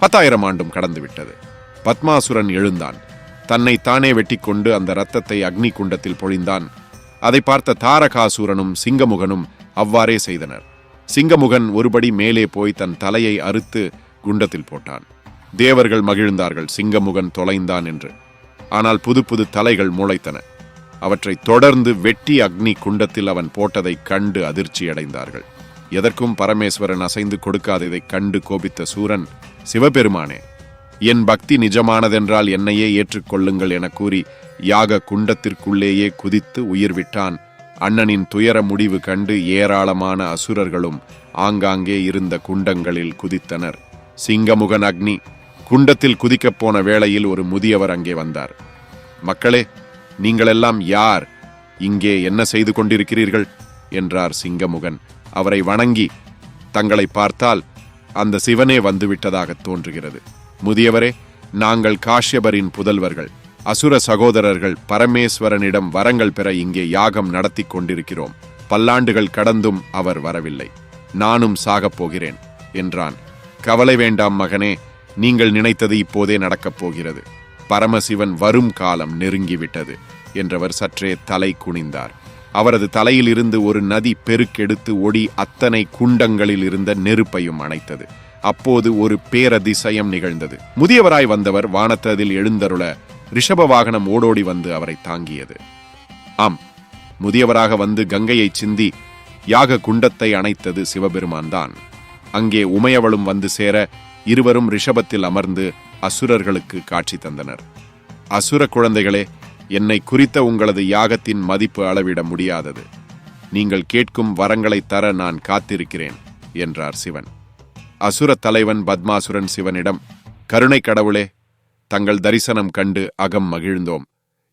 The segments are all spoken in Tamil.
பத்தாயிரம் ஆண்டும் கடந்துவிட்டது. பத்மாசுரன் எழுந்தான். தன்னை தானே வெட்டிக்கொண்டு அந்த இரத்தத்தை அக்னி குண்டத்தில் பொழிந்தான். அதை பார்த்த தாரகாசுரனும் சிங்கமுகனும் அவ்வாறே செய்தனர். சிங்கமுகன் ஒருபடி மேலே போய் தன் தலையை அறுத்து குண்டத்தில் போட்டான். தேவர்கள் மகிழ்ந்தார்கள் சிங்கமுகன் தொலைந்தான் என்று. ஆனால் புது புது தலைகள் முளைத்தன. அவற்றை தொடர்ந்து வெட்டி அக்னி குண்டத்தில் அவன் போட்டதைக் கண்டு அதிர்ச்சியடைந்தார்கள். எதற்கும் பரமேஸ்வரன் அசைந்து கொடுக்காததைக் கண்டு கோபித்த சூரன் சிவபெருமானே என் பக்தி நிஜமானதென்றால் என்னையே ஏற்றுக்கொள்ளுங்கள் என கூறி யாக குண்டத்திற்குள்ளேயே குதித்து உயிர் விட்டான். அண்ணனின் துயர முடிவு கண்டு ஏராளமான அசுரர்களும் ஆங்காங்கே இருந்த குண்டங்களில் குதித்தனர். சிங்கமுகன் அக்னி குண்டத்தில் குதிக்கப் போன வேளையில் ஒரு முதியவர் அங்கே வந்தார். மக்களே நீங்களெல்லாம் யார்? இங்கே என்ன செய்து கொண்டிருக்கிறீர்கள்? என்றார் சிங்கமுகன். அவரை வணங்கி தங்களை பார்த்தால் அந்த சிவனே வந்துவிட்டதாக தோன்றுகிறது. முதியவரே நாங்கள் காஷ்யபரின் புதல்வர்கள் அசுர சகோதரர்கள் பரமேஸ்வரனிடம் வரங்கள் பெற இங்கே யாகம் நடத்தி கொண்டிருக்கிறோம். பல்லாண்டுகள் கடந்தும் அவர் வரவில்லை. நானும் சாகப் போகிறேன் என்றான். கவலை வேண்டாம் மகனே நீங்கள் நினைத்தது இப்போதே நடக்கப் போகிறது. பரமசிவன் வரும் காலம் நெருங்கிவிட்டது என்றவர் சற்றே தலை குனிந்தார். அவரது தலையிலிருந்து ஒரு நதி பெருக்கெடுத்து ஒடி அத்தனை குண்டங்களில் இருந்த நெருப்பையும் அணைத்தது. அப்போது ஒரு பேரதிசயம் நிகழ்ந்தது. முதியவராய் வந்தவர் வானத்ததில் எழுந்தருள ரிஷப வாகனம் ஓடோடி வந்து அவரை தாங்கியது. ஆம் முதியவராக வந்து கங்கையை சிந்தி யாக குண்டத்தை அணைத்தது சிவபெருமான் தான் அங்கே உமையவளும் வந்து சேர இருவரும் ரிஷபத்தில் அமர்ந்து அசுரர்களுக்கு காட்சி தந்தனர். அசுர குழந்தைகளே என்னை குறித்த உங்களது யாகத்தின் மதிப்பு அளவிட முடியாதது. நீங்கள் கேட்கும் வரங்களை தர நான் காத்திருக்கிறேன் என்றார் சிவன். அசுர தலைவன் பத்மாசுரன் சிவனிடம் கருணை கடவுளே தங்கள் தரிசனம் கண்டு அகம் மகிழ்ந்தோம்.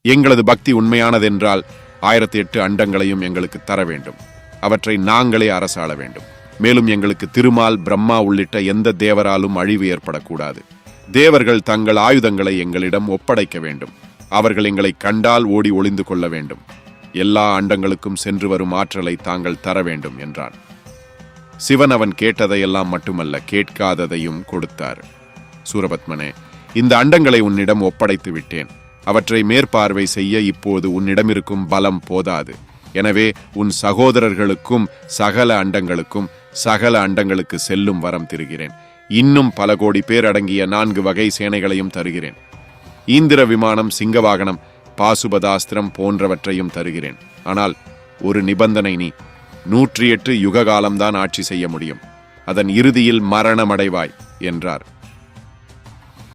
எங்களது பக்தி உண்மையானதென்றால் ஆயிரத்தி எட்டு அண்டங்களையும் எங்களுக்கு தர வேண்டும். அவற்றை நாங்களே அரசாள வேண்டும். மேலும் எங்களுக்கு திருமால் பிரம்மா உள்ளிட்ட எந்த தேவராலும் அழிவு ஏற்படக்கூடாது. தேவர்கள் தங்கள் ஆயுதங்களை எங்களிடம் ஒப்படைக்க வேண்டும். அவர்கள் எங்களை கண்டால் ஓடி ஒளிந்து கொள்ள வேண்டும். எல்லா அண்டங்களுக்கும் சென்று வரும் ஆற்றலை தாங்கள் தர வேண்டும் என்றான். சிவன் அவன் கேட்டதையெல்லாம் மட்டுமல்ல கேட்காததையும் கொடுத்தார். சூரபத்மனே இந்த அண்டங்களை உன்னிடம் ஒப்படைத்து விட்டேன். அவற்றை மேற்பார்வை செய்ய இப்போது உன்னிடமிருக்கும் பலம் போதாது. எனவே உன் சகோதரர்களுக்கும் சகல அண்டங்களுக்கும் சகல அண்டங்களுக்கு செல்லும் வரம் திருகிறேன். இன்னும் பல கோடி பேர் அடங்கிய நான்கு வகை சேனைகளையும் தருகிறேன். ஈந்திர விமானம் சிங்கவாகனம் பாசுபதாஸ்திரம் போன்றவற்றையும் தருகிறேன். ஆனால் ஒரு நிபந்தனை நீ நூற்றி எட்டு யுக காலம்தான் ஆட்சி செய்ய முடியும். அதன் இறுதியில் மரணமடைவாய் என்றார்.